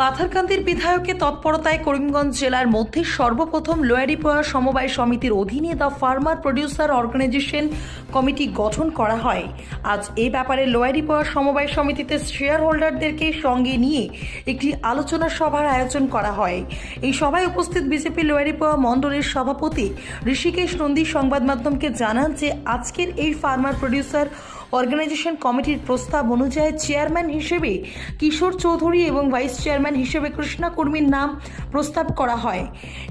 পাথারকান্দির বিধায়কের তৎপরতায় করিমগঞ্জ জেলার মধ্যে সর্বপ্রথম লোয়ারিপোয়া সমবায় সমিতির অধীনে the farmer producer organisation committee গঠন করা হয়। আজ এ ব্যাপারে লোয়ারিপোয়া সমবায় সমিতিতে শেয়ার হোল্ডারদেরকে সঙ্গে নিয়ে একটি আলোচনা সভার আয়োজন করা হয়। এই সভায় উপস্থিত বিজেপি লোয়ারিপোয়া মণ্ডলের সভাপতি ঋষিকেশ নন্দী সংবাদ মাধ্যমকে জানান যে আজকের এই ফার্মার প্রডিউসার অর্গানাইজেশন কমিটির প্রস্তাব অনুযায়ী চেয়ারম্যান হিসেবে কিশোর চৌধুরী এবং ভাইস চেয়ারম্যান হিসেবে কৃষ্ণা কর্মীর নাম প্রস্তাব করা হয়।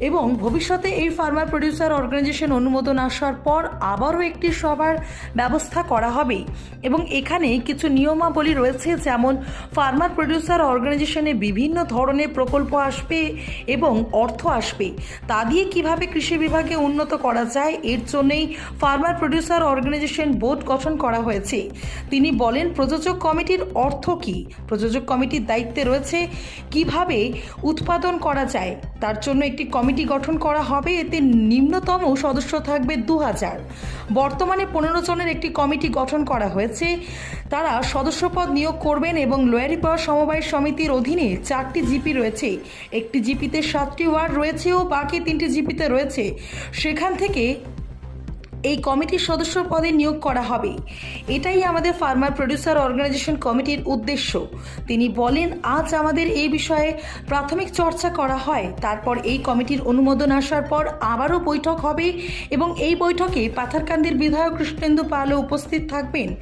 এবং ভবিষ্যতে এই ফার্মার প্রডিউসার অর্গানাইজেশন অনুমোদন আসার পর আবারও একটি সভার ব্যবস্থা করা হবে। এবং এখানে কিছু নিয়মাবলী রয়েছে, যেমন ফার্মার প্রডিউসার অর্গানাইজেশনে বিভিন্ন ধরনের প্রকল্প আসবে এবং অর্থ আসবে। তা দিয়ে কীভাবে কৃষি বিভাগে উন্নত করা যায়, এর জন্যই ফার্মার প্রডিউসার অর্গানাইজেশন বোর্ড গঠন করা হয়েছে। তিনি বলেন, প্রযোজক কমিটির অর্থ কী? প্রযোজক কমিটির দায়িত্বে রয়েছে কীভাবে উৎপাদন করা যায়? তার জন্য একটি কমিটি গঠন করা হবে। এতে নিম্নতম সদস্য থাকবে দু হাজার বর্তমানে পনেরো জনের একটি কমিটি গঠন করা হয়েছে। তারা সদস্যপদ নিয়োগ করবেন এবং লোয়ারিপাড়া সমবায় সমিতির অধীনে চারটি জিপি রয়েছে। একটি জিপিতে সাতটি ওয়ার্ড রয়েছে ও বাকি তিনটি জিপিতে রয়েছে। সেখান থেকে এই কমিটির সদস্য পদে নিয়োগ করা হবে। এটাই আমাদের ফার্মার প্রডিউসার অর্গানাইজেশন কমিটির উদ্দেশ্য। তিনি বলেন, আজ আমাদের এই বিষয়ে প্রাথমিক চর্চা করা হয়। তারপর এই কমিটির অনুমোদন আসার পর আবারও বৈঠক হবে এবং এই বৈঠকে পাথারকান্দির বিধায়ক কৃষ্ণেন্দু পালও উপস্থিত থাকবেন।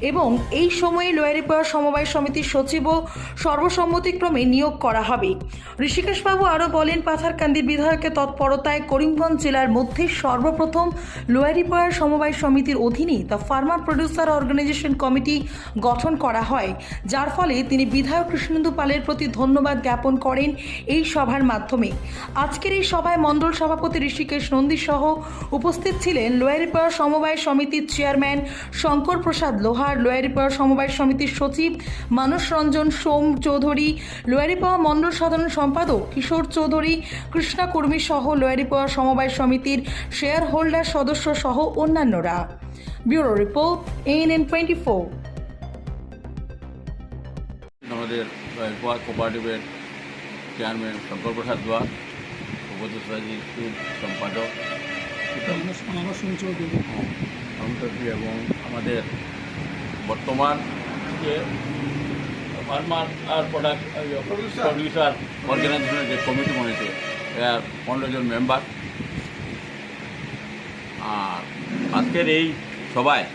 এবং এই সময়ে লোয়ারিপাড়া সমবায় সমিতির সচিবও সর্বসম্মতিক্রমে নিয়োগ করা হবে। ঋষিকেশবাবু আরও বলেন, পাথারকান্দির বিধায়কের তৎপরতায় করিমগঞ্জ জেলার মধ্যে সর্বপ্রথম লোয়ারিপাড়া সমবায় সমিতির অধীনে the farmer producer organisation committee গঠন করা হয়, যার ফলে তিনি বিধায়ক কৃষ্ণেন্দু পালের প্রতি ধন্যবাদ জ্ঞাপন করেন এই সভার মাধ্যমে। আজকের এই সভায় মণ্ডল সভাপতি ঋষিকেশ নন্দী সহ উপস্থিত ছিলেন লোয়ারিপাড়া সমবায় সমিতির চেয়ারম্যান শঙ্কর প্রসাদ লোহার লোয়ারিপাড়া সমবায় সমিতির সচিব মানস রঞ্জন, সোম চৌধুরী লোয়ারিপাড়া মণ্ডল সাধারণ সম্পাদক কিশোর চৌধুরী, কৃষ্ণা কর্মী সহ লোয়ারিপাড়া সমবায় সমিতির শেয়ার হোল্ডার সদস্য সহ অন্যান্যরা। Bureau report ANN twenty four আমাদের গোয়া কোপারেটিভের চেয়ারম্যান শঙ্কর প্রসাদ দোয়া টুর সম্পাদক। আমার শুনছো এবং আমাদের বর্তমান যে ফার্মার আর প্রোডাক্ট প্রডিউসার অর্গানাইজেশনের যে কমিটি বনেছে এর পনেরো জন মেম্বার আর আজকের এই সভায়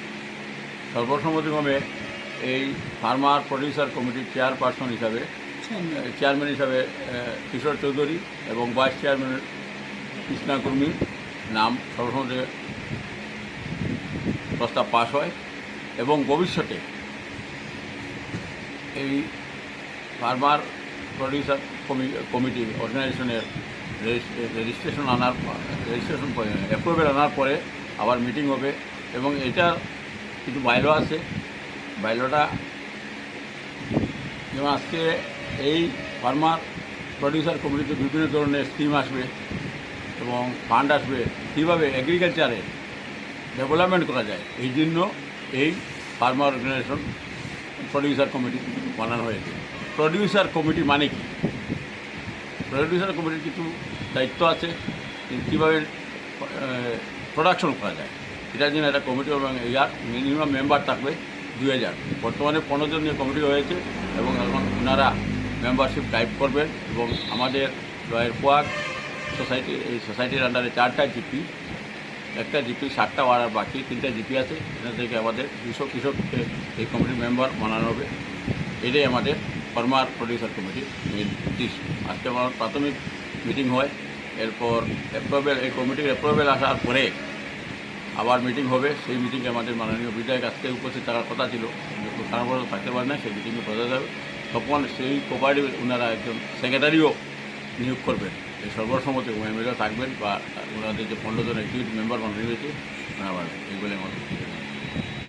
সর্বসম্মতিক্রমে এই ফার্মার প্রডিউসার কমিটির চেয়ারপারসন হিসাবে চেয়ারম্যান। হিসাবে কিশোর চৌধুরী এবং ভাইস চেয়ারম্যান কৃষ্ণা কর্মীর নাম সর্বসম্মতি প্রস্তাব পাশ হয় এবং ভবিষ্যতে এই ফার্মার প্রডিউসার কমিটি অর্গানাইজেশনের রেজিস্ট্রেশন আনার রেজিস্ট্রেশন অ্যাপ্রুভেল আনার পরে আবার মিটিং হবে এবং এটা কিছু বাইলো আছে। বাইলোটা যেমন আজকে এই ফার্মার প্রডিউসার কমিটিতে বিভিন্ন ধরনের স্কিম আসবে এবং ফান্ড আসবে। কীভাবে এগ্রিকালচারে ডেভেলপমেন্ট করা যায়, এই জন্য এই ফার্মার অর্গানাইজেশন প্রডিউসার কমিটি বানানো হয়েছে। প্রডিউসার কমিটি মানে কি? প্রডিউসার কমিটির কিছু দায়িত্ব আছে কীভাবে প্রোডাকশন করা যায় এটার জন্য একটা কমিটি এবং ইয়ার মিনিমাম মেম্বার থাকবে দুই হাজার। বর্তমানে পনেরো জন কমিটি হয়েছে এবং এখন ওনারা মেম্বারশিপ টাইপ করবেন এবং আমাদের লয়ের পোয়াক সোসাইটি এই সোসাইটির আন্ডারে চারটা জিপি একটা জিপি সাতটা ওয়ার আর বাকি তিনটা জিপি আছে, এখান থেকে আমাদের দুশো কৃষককে এই কমিটির মেম্বার বানানো হবে। এটাই আমাদের ফার্মার প্রডিউসার মেন উদ্দেশ্য আজকে আমার প্রাথমিক মিটিং হয়, এরপর অ্যাপ্রুভেল এই কমিটির অ্যাপ্রুভেল আসার পরে আবার মিটিং হবে। সেই মিটিংয়ে আমাদের মাননীয় বিধায়ক আজকে উপস্থিত থাকার কথা ছিল। কিন্তু থাকতে পারে না সেই মিটিংয়ে বোঝা যাবে। তখন সেই কোপারেটিভ ওনারা একজন সেক্রেটারিও নিয়োগ করবেন। এই সর্বসম্মতি এমএলএ থাকবেন বা ওনাদের যে পনেরো জন এক্সিকিউটিভ মেম্বার বানানো হয়েছে ওনারা বাড়বেন। এই বলে আমার